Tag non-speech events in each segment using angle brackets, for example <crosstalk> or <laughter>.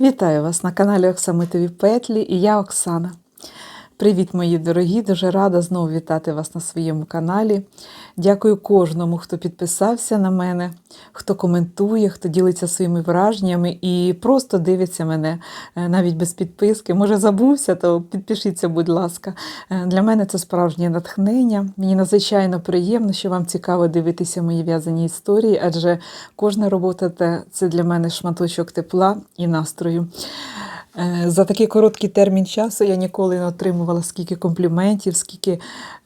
Вітаю вас на каналі Оксамитові Петлі і я Оксана. Привіт, мої дорогі! Дуже рада знову вітати вас на своєму каналі. Дякую кожному, хто підписався на мене, хто коментує, хто ділиться своїми враженнями і просто дивиться мене е, навіть без підписки. Може, забувся, то підпишіться, будь ласка. Е, Для мене це справжнє натхнення. Мені надзвичайно приємно, що вам цікаво дивитися мої в'язані історії, адже кожна робота це для мене шматочок тепла і настрою. Е, За такий короткий термін часу я ніколи не отримувала скільки компліментів, скільки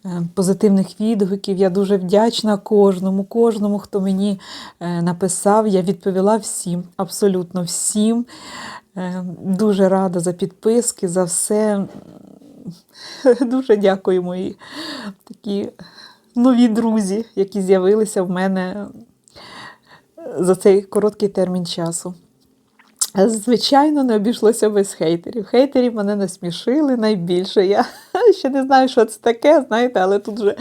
е, позитивних відгуків. Я дуже вдячна кожному, кожному, хто мені е, написав. Я відповіла всім, абсолютно всім. Дуже рада за підписки, за все. <laughs> Дуже дякую, мої такі нові друзі, які з'явилися в мене за цей короткий термін часу. Звичайно, не обійшлося без хейтерів. Хейтерів мене насмішили найбільше. Я <laughs> ще не знаю, що це таке, знаєте, але тут вже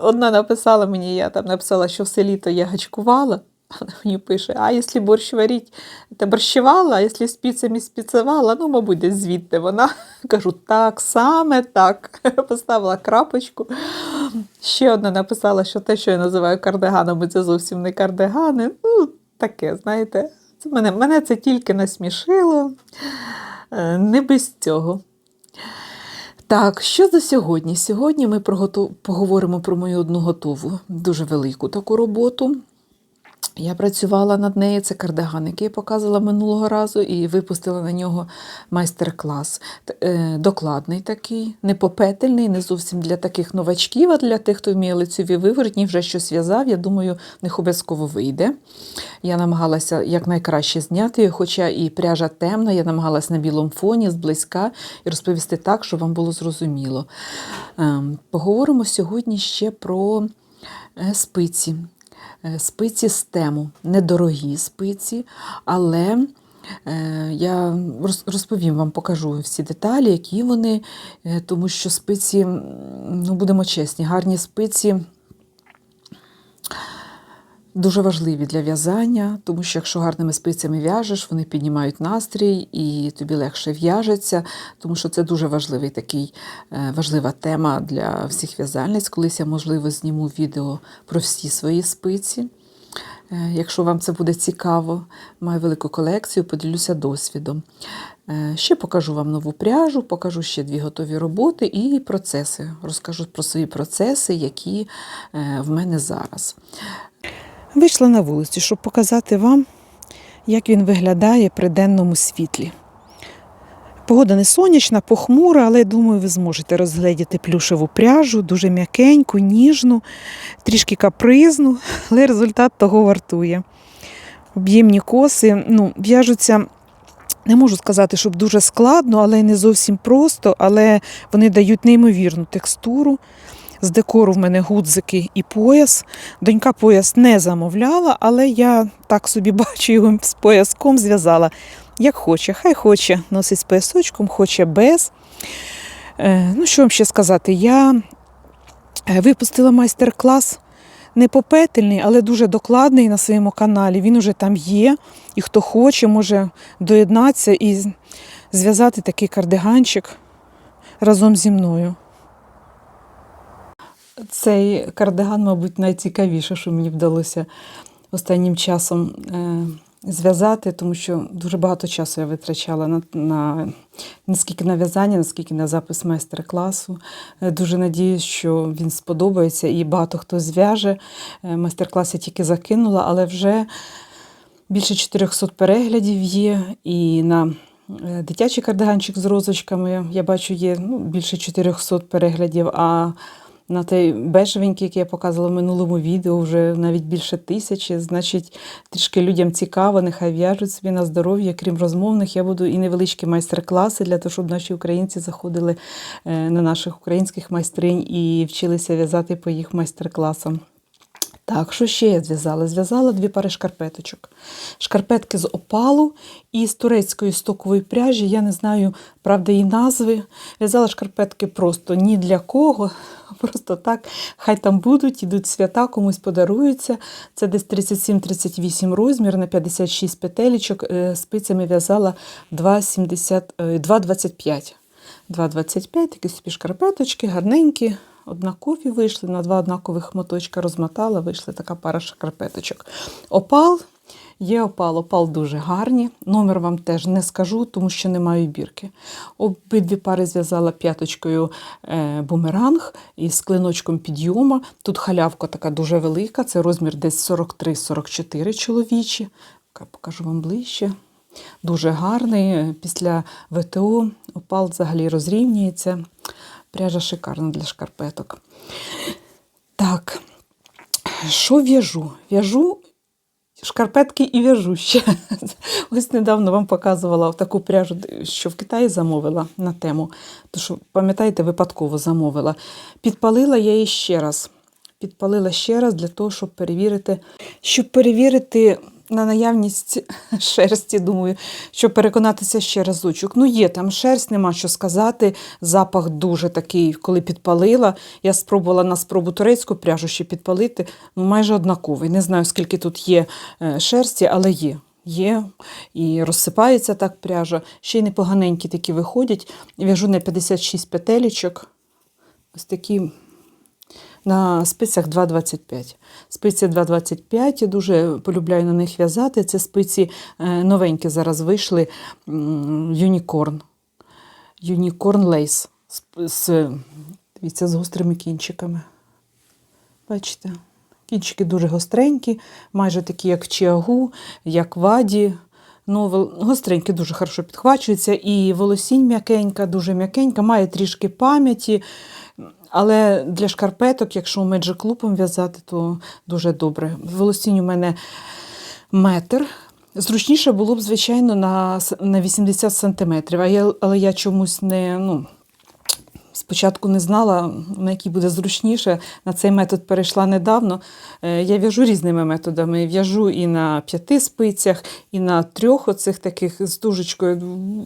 одна написала мені, я там написала, що все літо я гачкувала. Вона мені пише: а якщо борщ варіть, то борщувала, а якщо спіцями спіцевала, ну, мабуть, десь звідти вона. <laughs> Кажу, так, саме так. <laughs> Поставила крапочку. Ще одна написала, що те, що я називаю кардиганами, це зовсім не кардигани. Ну, таке, знаєте. Мене, мене це тільки насмішило. Е, Не без цього. Так, що за сьогодні? Сьогодні ми поговоримо про мою одну готову, дуже велику таку роботу. Я працювала над нею, це кардиган, який я показувала минулого разу, і випустила на нього майстер-клас. Е, Докладний такий, не попетельний, не зовсім для таких новачків, а для тих, хто вміє лицеві виворотні, вже щось в'язав. Я думаю, в них обов'язково вийде. Я намагалася якнайкраще зняти хоча і пряжа темна, я намагалася на білому фоні зблизька і розповісти так, щоб вам було зрозуміло. Ем, Поговоримо сьогодні ще про е, спиці. Е, Спиці стему. недорогі спиці, але е, я роз- розповім вам, покажу всі деталі, які вони, е, тому що спиці, ну будемо чесні, гарні спиці дуже важливі для в'язання, тому що якщо гарними спицями в'яжеш, вони піднімають настрій і тобі легше в'яжеться, тому що це дуже важливий такий, е, важлива тема для всіх в'язальниць. Колись я, можливо, зніму відео про всі свої спиці. Е, Якщо вам це буде цікаво, маю велику колекцію, поділюся досвідом. Е, Ще покажу вам нову пряжу, покажу ще дві готові роботи і процеси. Розкажу про свої процеси, які в мене зараз. Вийшла на вулицю, щоб показати вам, як він виглядає при денному світлі. Погода не сонячна, похмура, але я думаю, ви зможете розгледіти плюшеву пряжу, дуже м'якеньку, ніжну, трішки капризну, але результат того вартує. Об'ємні коси ну, в'яжуться, не можу сказати, щоб дуже складно, але не зовсім просто, але вони дають неймовірну текстуру. З декору в мене гудзики і пояс. Донька пояс не замовляла, але я так собі <laughs> бачу його з пояском зв'язала. Як хоче, хай хоче носить з поясочком, хоче без. Е, ну, що вам ще сказати? Я е, випустила майстер-клас не попетельний, але дуже докладний на своєму каналі. Він уже там є. І хто хоче, може доєднатися і зв'язати такий кардиганчик разом зі мною. Цей кардиган, мабуть, найцікавіше, що мені вдалося останнім часом е, зв'язати, тому що дуже багато часу я витрачала на, на не скільки на в'язання, наскільки на запис майстер-класу. Е, Дуже надіюсь, що він сподобається і багато хто зв'яже. Е, Майстер-клас я тільки закинула, але вже більше 400 переглядів є. І на дитячий кардиганчик з розочками я бачу є ну, більше 400 переглядів. А на той бежевенький, який я показувала в минулому відео, вже навіть більше тисячі. Значить, трішки людям цікаво, нехай в'яжуть собі на здоров'я, крім розмовних. Я буду і невеличкі майстер-класи для того, щоб наші українці заходили е, на наших українських майстринь і вчилися в'язати по їх майстер-класам. Так, що ще я зв'язала? Зв'язала дві пари шкарпеточок. Шкарпетки з опалу і з турецької стокової пряжі. Я не знаю, правда, її назви. В'язала шкарпетки просто ні для кого. <laughs> Просто так, хай там будуть, ідуть свята, комусь подаруються. Це десь 37-38 розмір на 56 петелечок. Е, Спицями в'язала 2,70, е, 2,25. 2,25, такі собі шкарпеточки, гарненькі, однакові вийшли, на два однакових моточка розмотала, вийшла така пара шкарпеточок. Опал, є опал, опал дуже гарні. Номер вам теж не скажу, тому що не маю бірки. Обидві пари зв'язала п'яточкою е, бумеранг із клиночком підйома. Тут халявка така дуже велика, це розмір десь 43-44 чоловічі. Покажу вам ближче. Дуже гарний. Після ВТО опал взагалі розрівнюється. Пряжа шикарна для шкарпеток. Так, що в'яжу? В'яжу шкарпетки і в'яжу ще. <laughs> Ось недавно вам показувала таку пряжу, що в Китаї замовила на тему. То що, пам'ятаєте, випадково замовила. Підпалила я її ще раз. Підпалила ще раз для того, щоб перевірити, щоб перевірити на наявність <laughs> шерсті, думаю, щоб переконатися ще разочок. Ну, є там шерсть, нема що сказати. Запах дуже такий, коли підпалила. Я спробувала на спробу турецьку пряжу ще підпалити, ну майже однаковий. Не знаю, скільки тут є е, шерсті, але є. Є і розсипається так пряжа. Ще й непоганенькі такі виходять. В'яжу на 56 петелечок. Ось такі на спицях 2,25. Спиці 2,25, я дуже полюбляю на них в'язати. Це спиці е, новенькі зараз вийшли. Юнікорн. Юнікорн лейс. З, дивіться, з гострими кінчиками. Бачите? Кінчики дуже гостренькі, майже такі, як в чиагу, як ваді. Ну, гостренькі дуже хорошо підхвачуються, і волосінь м'якенька, дуже м'якенька, має трішки пам'яті. Але для шкарпеток, якщо меджик лупом в'язати, то дуже добре. Волосінь у мене метр. Зручніше було б, звичайно, на, на 80 сантиметрів. А я, але я чомусь не. Ну, Спочатку не знала, на який буде зручніше. На цей метод перейшла недавно. Е, Я в'яжу різними методами. В'яжу і на п'яти спицях, і на трьох оцих таких з дужечкою.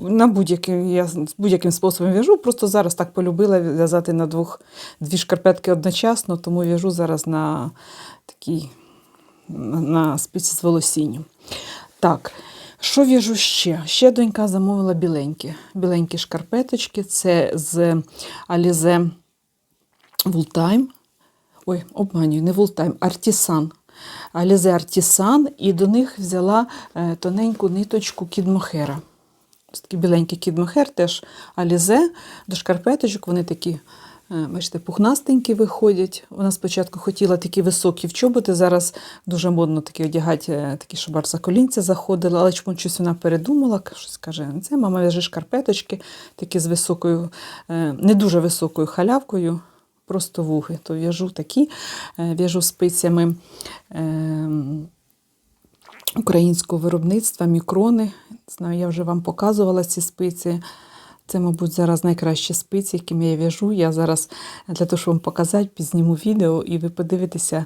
На будь-яким я будь-яким способом в'яжу. Просто зараз так полюбила в'язати на двох дві шкарпетки одночасно, тому в'яжу зараз на такій на спиці з волосінням. Так, що в'яжу ще? Ще донька замовила біленькі. Біленькі шкарпеточки. Це з Alize Wooltime. Ой, обманюю, не Wooltime, Artisan. Alize Artisan, і до них взяла е, тоненьку ниточку кідмохера. Ось такий біленький кідмохер, теж Alize. До шкарпеточок вони такі. Е, Бачите, пухнастенькі виходять. Вона спочатку хотіла такі високі в чоботи. Зараз дуже модно такі одягати, е, такі, щоб аж за колінця заходили, але чому щось вона передумала, щось каже, це мама в'яже шкарпеточки, такі з високою, е, не дуже високою халявкою, просто вуги. То в'яжу такі, в'яжу спицями. Українського виробництва мікрони. Знаю, я вже вам показувала ці спиці. Це, мабуть, зараз найкращі спиці, якими я в'яжу. Я зараз для того, щоб вам показати, пізніму відео, і ви подивитеся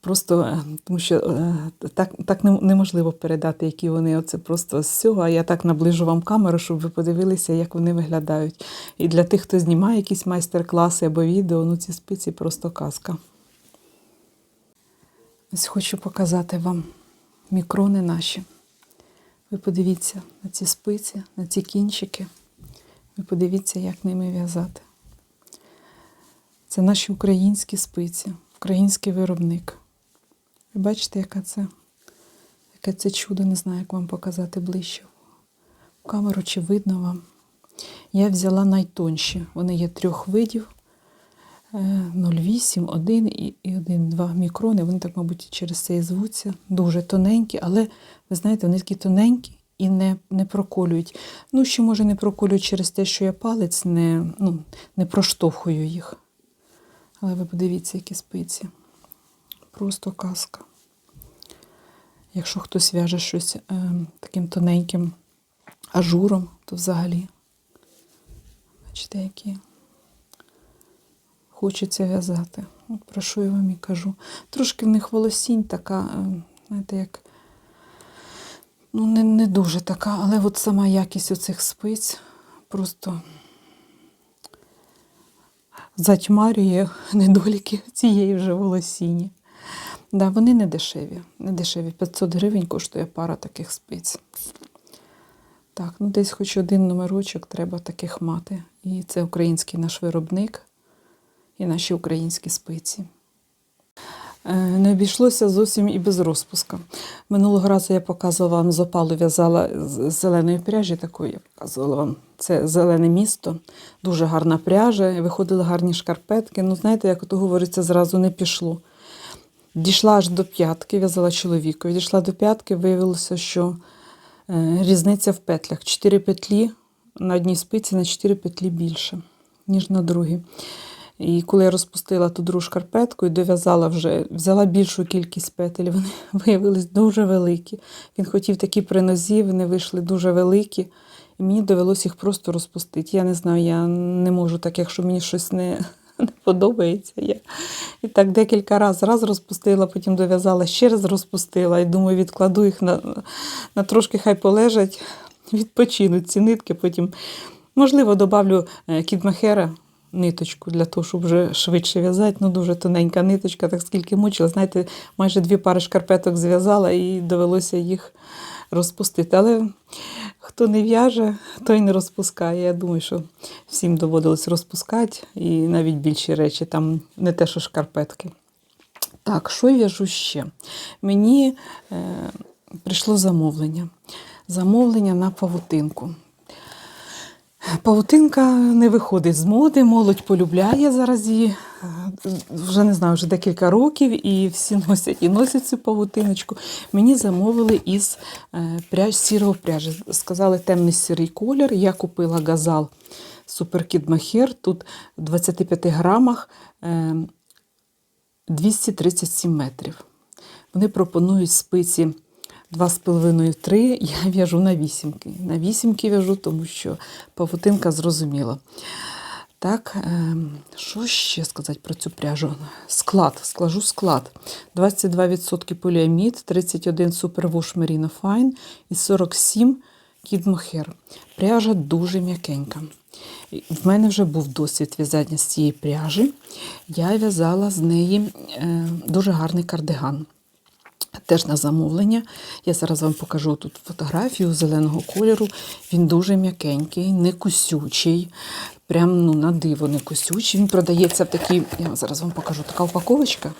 просто, е, тому що е, так, так неможливо передати, які вони оце просто з цього. А я так наближу вам камеру, щоб ви подивилися, як вони виглядають. І для тих, хто знімає якісь майстер-класи або відео, ну ці спиці просто казка. Ось хочу показати вам мікрони наші. Ви подивіться на ці спиці, на ці кінчики. Ви подивіться, як ними в'язати. Це наші українські спиці, український виробник. Ви бачите, яка це, яке це чудо, не знаю, як вам показати ближче. Камеру чи видно вам. Я взяла найтонші. Вони є трьох видів. Е, 0,8, 1 і і 1,2 мікрони. Вони так, мабуть, через це і звуться. Дуже тоненькі, але ви знаєте, вони такі тоненькі і не, не проколюють. Ну, ще, може, не проколюють через те, що я палець не, ну, не проштовхую їх. Але ви подивіться, які спиці. Просто казка. Якщо хтось в'яже щось е, таким тоненьким ажуром, то взагалі. Бачите, які хочеться в'язати. От про що я вам і кажу. Трошки в них волосінь така, е, знаєте, як. Ну, не, не дуже така, але от сама якість оцих спиць просто затьмарює недоліки цієї вже волосіні. Да, вони не дешеві. Не дешеві. 500 гривень коштує пара таких спиць. Так, ну десь хоч один номерочок треба таких мати. І це український наш виробник і наші українські спиці. Е, Не обійшлося зовсім і без розпуска. Минулого разу я показувала вам з в'язала з зеленої пряжі, такої я показувала вам. Це зелене місто, дуже гарна пряжа, виходили гарні шкарпетки. Ну, знаєте, як то говориться, зразу не пішло. Дійшла аж до п'ятки, в'язала чоловікові. Дійшла до п'ятки, виявилося, що е, різниця в петлях. Чотири петлі на одній спиці на чотири петлі більше, ніж на другій. І коли я розпустила ту другу шкарпетку і дов'язала вже, взяла більшу кількість петель, вони <laughs> виявились дуже великі. Він хотів такі при нозі, вони вийшли дуже великі, і мені довелося їх просто розпустити. Я не знаю, я не можу так, якщо мені щось не, <laughs> не подобається. Я і так декілька разів раз розпустила, потім дов'язала, ще раз розпустила. І думаю, відкладу їх на, на трошки, хай полежать, відпочинуть ці нитки. Потім, можливо, добавлю е, кідмахера ниточку для того, щоб вже швидше в'язати. Ну, дуже тоненька ниточка, так скільки мучила. Знаєте, майже дві пари шкарпеток зв'язала і довелося їх розпустити. Але хто не в'яже, той не розпускає. Я думаю, що всім доводилось розпускати, і навіть більші речі, там не те, що шкарпетки. Так, що в'яжу ще? Мені е, прийшло замовлення. Замовлення на павутинку. Павутинка не виходить з моди, молодь полюбляє зараз її. е, Вже не знаю, вже декілька років, і всі носять і носять цю павутиночку. Мені замовили із е, пряж, сірого пряжі. Сказали темний сірий колір. Я купила газал Суперкід Махер. Тут в 25 грамах е, 237 метрів. Вони пропонують спиці 2,5-3, я в'яжу на вісімки. На вісімки в'яжу, тому що павутинка зрозуміла. Так, ем, що ще сказати про цю пряжу? Склад, складу склад. 22% поліамід, 31 Superwash Merino Fine і 47 Kid Mohair. Пряжа дуже м'якенька. В мене вже був досвід в'язання з цієї пряжі. Я в'язала з неї е, дуже гарний кардиган. Теж на замовлення. Я зараз вам покажу тут фотографію зеленого кольору. Він дуже м'якенький, не кусючий. Прям ну, на диво не кусючий. Він продається в такій, я зараз вам покажу, така упаковочка.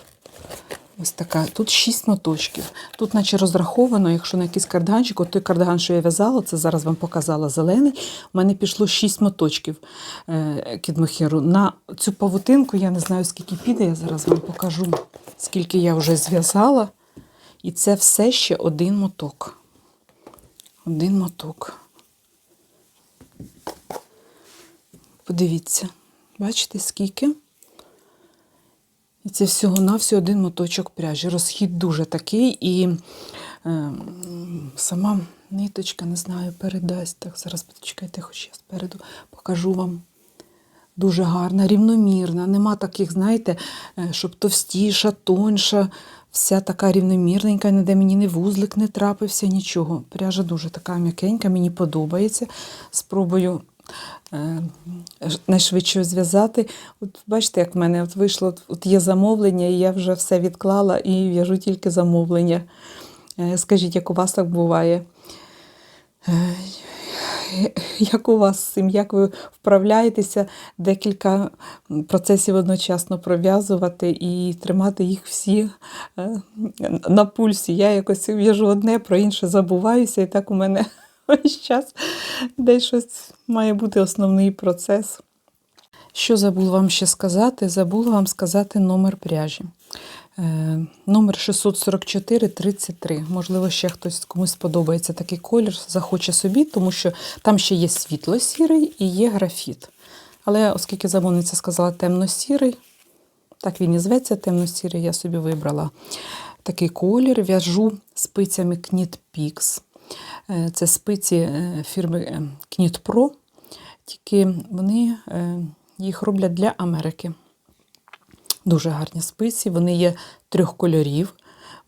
Ось така. Тут 6 моточків. Тут, наче розраховано, якщо на якийсь кардиганчик, от той кардиган, що я в'язала, це зараз вам показала зелений. У мене пішло 6 моточків е, кідмохеру. На цю павутинку я не знаю, скільки піде. Я зараз вам покажу, скільки я вже зв'язала. І це все ще один моток. Один моток. Подивіться, бачите, скільки? І це всього-навсього один моточок пряжі. Розхід дуже такий, і е, сама ниточка, не знаю, передасть. Так, зараз почекайте, хоч я спереду покажу вам. Дуже гарна, рівномірна. Нема таких, знаєте, е, щоб товстіша, тонша, вся така рівномірненька, ніде мені не вузлик не трапився, нічого. Пряжа дуже така м'якенька, мені подобається. Спробую е, найшвидше зв'язати. От бачите, як в мене от вийшло, от, є замовлення, і я вже все відклала і в'яжу тільки замовлення. Е, Скажіть, як у вас так буває? Е, <laughs> як у вас з цим, як ви вправляєтеся декілька процесів одночасно пров'язувати і тримати їх всі е, на пульсі? Я якось в'яжу одне, про інше забуваюся, і так у мене <laughs> весь час десь щось має бути основний процес. Що забула вам ще сказати? Забула вам сказати номер пряжі. Е, номер 644-33. Можливо, ще хтось комусь сподобається такий колір, захоче собі, тому що там ще є світло-сірий і є графіт. Але оскільки замовниця сказала темно-сірий, так він і зветься темно-сірий, я собі вибрала такий колір. В'яжу спицями Knit Pix. Е, Це спиці е, фірми Knit Pro, тільки вони їх роблять для Америки. Дуже гарні спиці. Вони є трьох кольорів.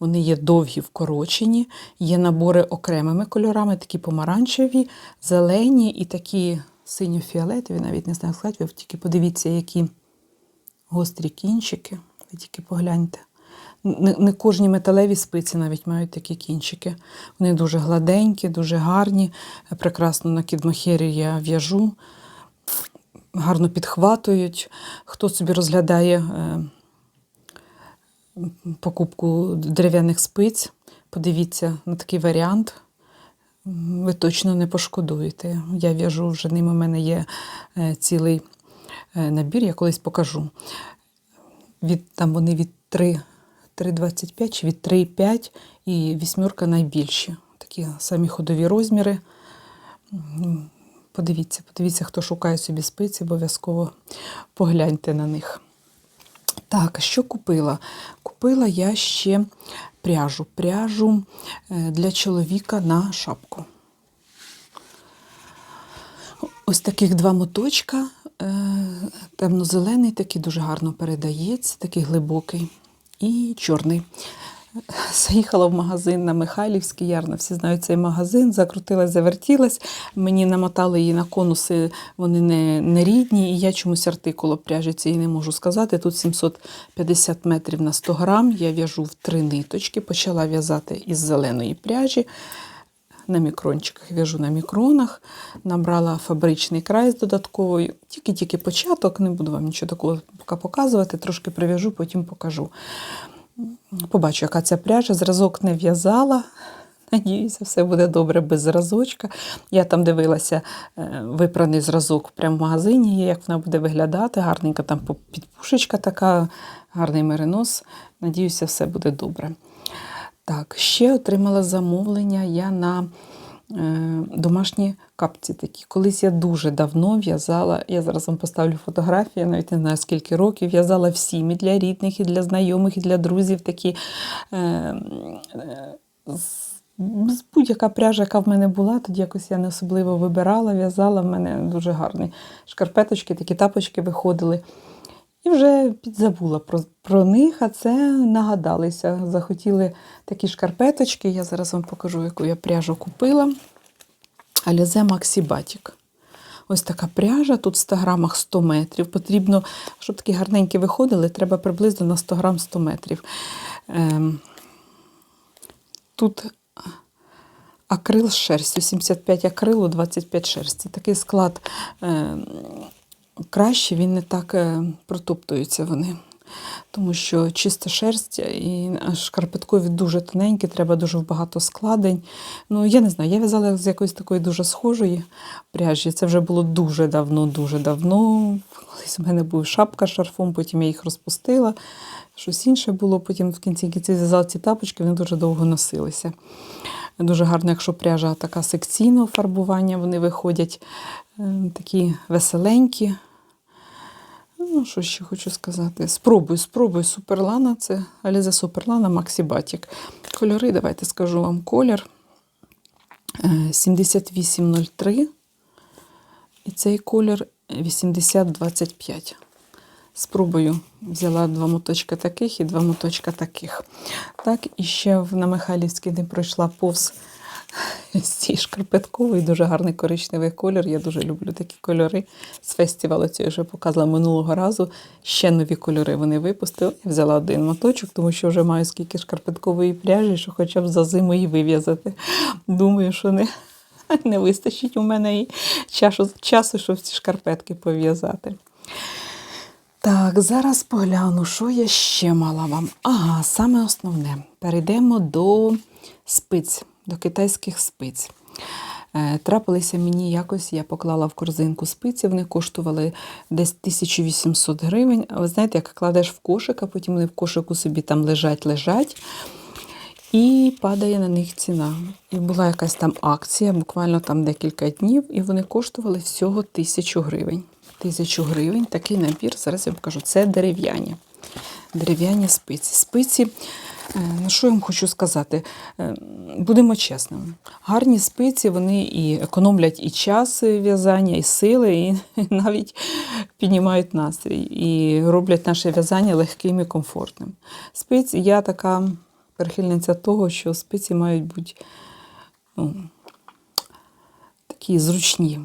Вони є довгі, вкорочені, є набори окремими кольорами, такі помаранчеві, зелені і такі синьо-фіолетові, навіть не знаю, сказати, ви тільки подивіться, які гострі кінчики. Ви тільки погляньте. Не, не кожні металеві спиці навіть мають такі кінчики. Вони дуже гладенькі, дуже гарні. Прекрасно на кідмахері я в'яжу, гарно підхватують. Хто собі розглядає е, покупку дерев'яних спиць, подивіться на такий варіант. Ви точно не пошкодуєте. Я в'яжу вже ними. У мене є е, цілий е, набір, я колись покажу. Від, там вони від 3, 3,25 чи від 3,5 і вісьмерка найбільші. Такі самі ходові розміри. Подивіться, подивіться, хто шукає собі спиці, обов'язково погляньте на них. Так, що купила? Купила я ще пряжу. Пряжу е, для чоловіка на шапку. Ось таких два моточка. е, Темно-зелений, такий дуже гарно передається, такий глибокий. І чорний. <laughs> Заїхала в магазин на Михайлівський Ярна. Всі знають цей магазин, закрутилась, завертілась. Мені намотали її на конуси, вони не, не рідні, і я чомусь артикулу пряжі цієї не можу сказати. Тут 750 метрів на 100 грам. Я в'яжу в три ниточки, почала в'язати із зеленої пряжі. На мікрончиках в'яжу на мікронах, набрала фабричний край з додатковою. Тільки-тільки початок, не буду вам нічого такого показувати, трошки прив'яжу, потім покажу. Побачу, яка ця пряжа. Зразок не в'язала. Надіюся, все буде добре без зразочка. Я там дивилася е, випраний зразок прямо в магазині, як вона буде виглядати. Гарненька там підпушечка така, гарний меринос. Надіюся, все буде добре. Так, ще отримала замовлення я на домашні капці такі. Колись я дуже давно в'язала, я зараз вам поставлю фотографії, я навіть не знаю скільки років, в'язала всім і для рідних, і для знайомих, і для друзів такі. Е, е, будь-яка пряжа, яка в мене була, тоді якось я не особливо вибирала, в'язала. В мене дуже гарні шкарпеточки, такі тапочки виходили. І вже підзабула про, про них, а це нагадалися. Захотіли такі шкарпеточки. Я зараз вам покажу, яку я пряжу купила. Maxi Batik. Ось така пряжа, тут в 100 грамах 100 метрів. Потрібно, щоб такі гарненькі виходили, треба приблизно на 100 грам 100 метрів. Ем, тут акрил з шерстю, 75 акрилу, 25 шерсті. Такий склад е, краще, він не так е, протоптуються вони. Тому що чиста шерсть і шкарпеткові дуже тоненькі, треба дуже багато складень. Ну, я не знаю, я в'язала з якоїсь такої дуже схожої пряжі. Це вже було дуже давно, дуже давно. Колись у мене був шапка шарфом, потім я їх розпустила. Щось інше було, потім в кінці кінці зв'язала ці тапочки, вони дуже довго носилися. Дуже гарно, якщо пряжа така секційного фарбування, вони виходять е, такі веселенькі. Ну, що ще хочу сказати? Спробуй, спробуй Суперлана. Це Аліза Суперлана Максі Батік. Кольори, давайте скажу вам колір. Е, 7803. І цей колір 8025. Спробую. Взяла два моточка таких і два моточка таких. Так, і ще на Михайлівській не пройшла повз <laughs> з шкарпетковий, дуже гарний коричневий колір. Я дуже люблю такі кольори. З фестивалу цього вже показала минулого разу. Ще нові кольори вони випустили. Я взяла один моточок, тому що вже маю скільки шкарпеткової пряжі, що хоча б за зиму її вив'язати. Думаю, що не, <laughs> не вистачить у мене і часу, часу, щоб ці шкарпетки пов'язати. Так, зараз погляну, що я ще мала вам. Ага, саме основне. Перейдемо до спиць, до китайських спиць. Е, Трапилися мені якось, я поклала в корзинку спиці, вони коштували десь 1800 гривень. А ви знаєте, як кладеш в кошик, а потім вони в кошику собі там лежать, лежать. І падає на них ціна. І була якась там акція, буквально там декілька днів, і вони коштували всього тисячу гривень. Тисячу гривень такий набір, зараз я вам покажу, це дерев'яні. Дерев'яні спиці. Спиці Е, Ну, що я вам хочу сказати? Е, Будемо чесними. Гарні спиці вони і економлять і час в'язання, і сили, і <laughs> навіть піднімають настрій, і роблять наше в'язання легким і комфортним. Спиці, я така прихильниця того, що спиці мають бути ну, такі зручні.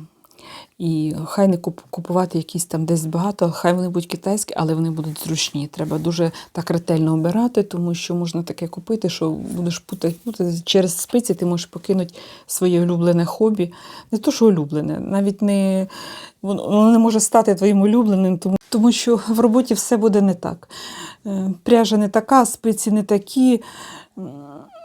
І хай не купувати якісь там десь багато, хай вони будуть китайські, але вони будуть зручні. Треба дуже так ретельно обирати, тому що можна таке купити, що будеш путати. Ну, через спиці ти можеш покинути своє улюблене хобі. Не то, що улюблене, навіть не воно воно не може стати твоїм улюбленим, тому, тому що в роботі все буде не так. Е, Пряжа не така, спиці не такі.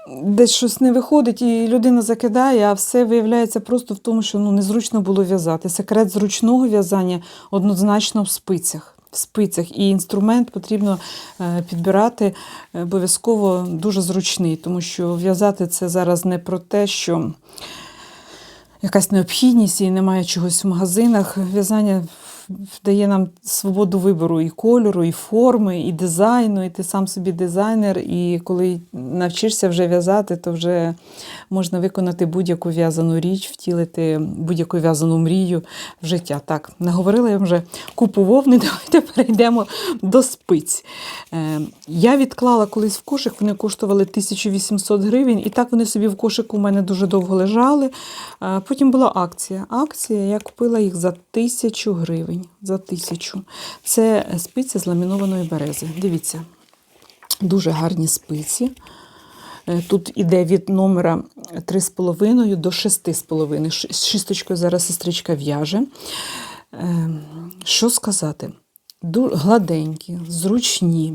Десь щось не виходить, і людина закидає, а все виявляється просто в тому, що ну, незручно було в'язати. Секрет зручного в'язання однозначно в спицях. В спицях. І інструмент потрібно е, підбирати обов'язково дуже зручний, тому що в'язати це зараз не про те, що якась необхідність і немає чогось в магазинах. В'язання дає нам свободу вибору і кольору, і форми, і дизайну, і ти сам собі дизайнер. І коли навчишся вже в'язати, то вже можна виконати будь-яку в'язану річ, втілити будь-яку в'язану мрію в життя. Так, наговорила я вже купу вовни, <laughs> давайте перейдемо до спиць. Е, Я відклала колись в кошик, вони коштували 1800 гривень, і так вони собі в кошику у мене дуже довго лежали. Е, Потім була акція. Акція, я купила їх за 1000 гривень. За 1000. Це спиці з ламінованої берези. Дивіться, дуже гарні спиці. Е, Тут іде від номера 3,5 до 6,5. З шісточкою зараз сестричка в'яже. Е, Що сказати? Гладенькі, зручні.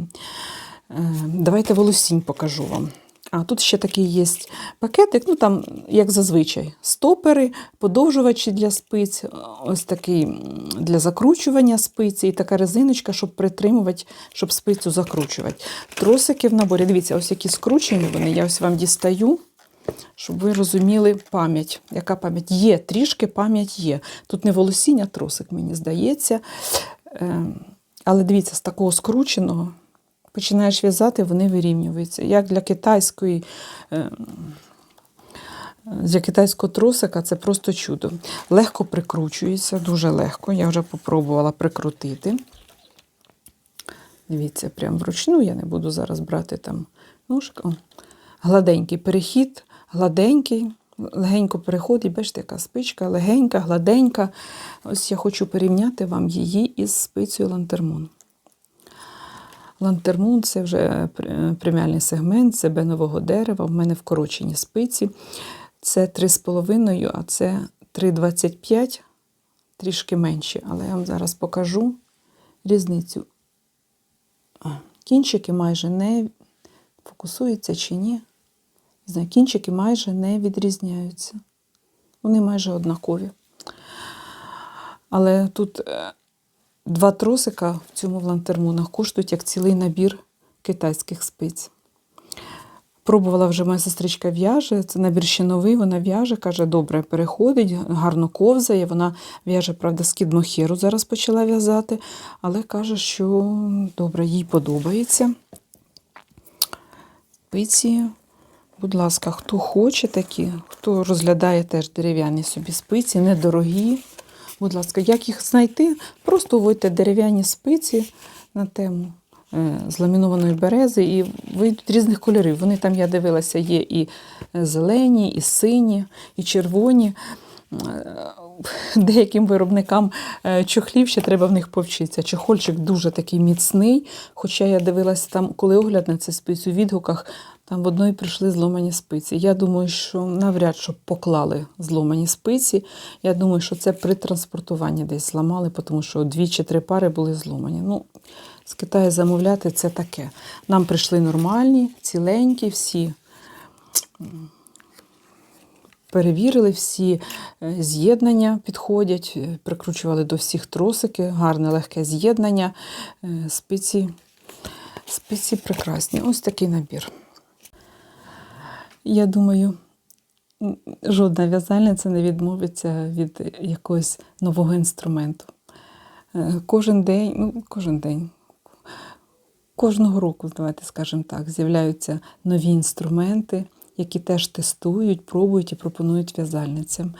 Е, Давайте волосінь покажу вам. А тут ще такий є пакетик, ну там, як зазвичай, стопери, подовжувачі для спиць, ось такий для закручування спиці, і така резиночка, щоб притримувати, щоб спицю закручувати. Тросики в наборі. Дивіться, ось які скручені вони. Я ось вам дістаю, щоб ви розуміли пам'ять. Яка пам'ять? Є, трішки пам'ять є. Тут не волосіння, тросик, мені здається. Е, Але дивіться, з такого скрученого починаєш в'язати, вони вирівнюються. Як для китайської. е, Для китайського тросика це просто чудо. Легко прикручується, дуже легко. Я вже попробувала прикрутити. Дивіться, прям вручну, я не буду зараз брати там ножка. Гладенький перехід, гладенький, легенько переходить, бачите, яка спичка, легенька, гладенька. Ось я хочу порівняти вам її із спицею лантермон. Лантермун це вже преміальний сегмент, це бенового дерева. В мене вкорочені спиці. Це 3,5, а це 3,25, трішки менші. Але я вам зараз покажу різницю. Кінчики майже не фокусуються чи ні. Знаю, кінчики майже не відрізняються. Вони майже однакові. Але тут е, два тросика в цьому лантермонах коштують як цілий набір китайських спиць. Пробувала вже моя сестричка в'яже, це набір ще новий, вона в'яже, каже, добре, переходить, гарно ковзає. Вона в'яже, правда, скід мохеру зараз почала в'язати, але каже, що добре, їй подобається. Спиці, будь ласка, хто хоче такі, хто розглядає теж дерев'яні собі спиці, недорогі. Будь ласка, як їх знайти? Просто вводьте дерев'яні спиці на тему е, з ламінованої берези і вийдуть різних кольорів. Вони там, я дивилася, є і зелені, і сині, і червоні. Е, Деяким виробникам е, чохлів ще треба в них повчитися. Чохольчик дуже такий міцний. Хоча я дивилася там, коли огляд на це спиць у відгуках, там в одної прийшли зломані спиці. Я думаю, що навряд щоб поклали зломані спиці. Я думаю, що це при транспортуванні десь зламали, тому що дві чи три пари були зломані. Ну, з Китаю замовляти це таке. Нам прийшли нормальні, ціленькі, всі перевірили, всі е, з'єднання підходять, е, прикручували до всіх тросики, гарне легке з'єднання. Е, Спиці, спиці прекрасні. Ось такий набір. Я думаю, жодна в'язальниця не відмовиться від якогось нового інструменту. Е, Кожен день, ну, кожен день. кожного року, давайте скажемо так, з'являються нові інструменти, які теж тестують, пробують і пропонують в'язальницям.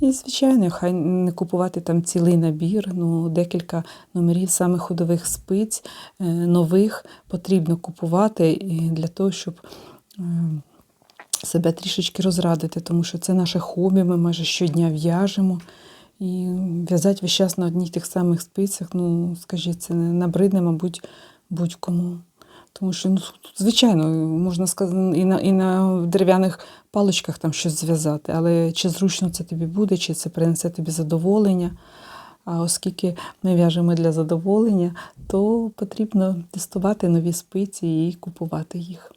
І, звичайно, хай не купувати там цілий набір, ну, декілька номерів саме ходових спиць, е, нових потрібно купувати для того, щоб е, себе трішечки розрадити, тому що це наше хобі, ми майже щодня в'яжемо. І в'язати весь час на одніх тих самих спицях, ну, скажіть, це не набридне, мабуть, будь-кому. Тому що, ну, звичайно, можна сказати, і на, і на дерев'яних паличках там щось зв'язати, але чи зручно це тобі буде, чи це принесе тобі задоволення. А оскільки ми в'яжемо для задоволення, то потрібно тестувати нові спиці і купувати їх.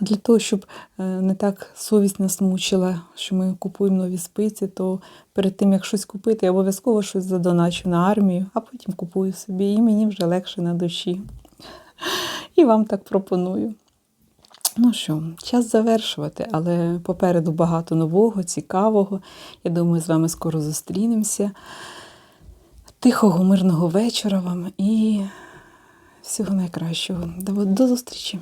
А для того, щоб е, не так совість нас мучила, що ми купуємо нові спиці, то перед тим, як щось купити, я обов'язково щось задоначу на армію, а потім купую собі, і мені вже легше на душі. І вам так пропоную. Ну що, час завершувати, але попереду багато нового, цікавого. Я думаю, з вами скоро зустрінемося. Тихого, мирного вечора вам і всього найкращого. До до зустрічі!